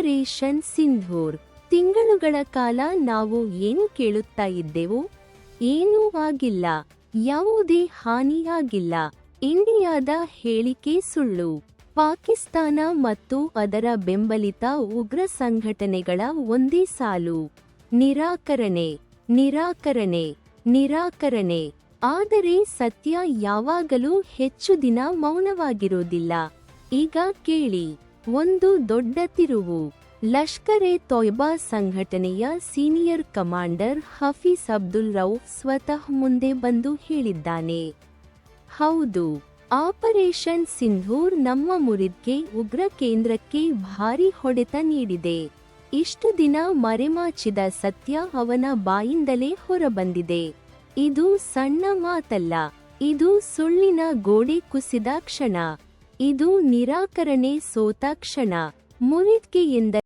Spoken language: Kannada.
ಆಪರೇಷನ್ ಸಿಂಧೂರ್. ತಿಂಗಳುಗಳ ಕಾಲ ನಾವು ಏನು ಕೇಳುತ್ತಾ ಇದ್ದೆವು? ಏನೂ ಆಗಿಲ್ಲ. ಯಾವುದೇ ಹಾನಿಯಾಗಿಲ್ಲ. ಇಂಡಿಯಾದ ಹೇಳಿಕೆ ಸುಳ್ಳು. ಪಾಕಿಸ್ತಾನ ಮತ್ತು ಅದರ ಬೆಂಬಲಿತ ಉಗ್ರ ಸಂಘಟನೆಗಳ ಒಂದೇ ಸಾಲು. ನಿರಾಕರಣೆ ನಿರಾಕರಣೆ ನಿರಾಕರಣೆ. ಆದರೆ ಸತ್ಯ ಯಾವಾಗಲೂ ಹೆಚ್ಚು ದಿನ ಮೌನವಾಗಿರೋದಿಲ್ಲ. ಈಗ ಕೇಳಿ. ಒಂದು ದೊಡ್ಡ ತಿರುವು. ಲಷ್ಕರ್ ತೊಯ್ಬಾ ಸಂಘಟನೆಯ ಸೀನಿಯರ್ ಕಮಾಂಡರ್ ಹಫೀಸ್ ಅಬ್ದುಲ್ ರೌಫ್ ಸ್ವತಃ ಮುಂದೆ ಬಂದು ಹೇಳಿದ್ದಾನೆ. ಹೌದು, ಆಪರೇಷನ್ ಸಿಂಧೂರ್ ನಮ್ಮ ಮುರಿದ್ಗೆ ಉಗ್ರ ಕೇಂದ್ರಕ್ಕೆ ಭಾರಿ ಹೊಡೆತ ನೀಡಿದೆ. ಇಷ್ಟು ದಿನ ಮರೆಮಾಚಿದ ಸತ್ಯ ಅವನ ಬಾಯಿಂದಲೇ ಹೊರಬಂದಿದೆ. ಇದು ಸಣ್ಣ ಮಾತಲ್ಲ, ಇದು ಸುಳ್ಳಿನ ಗೋಡೆ ಕುಸಿದ ಕ್ಷಣ. ಇದು ನಿರಾಕರಣೆ ಸೋತ ಕ್ಷಣ. ಎಂದರೆ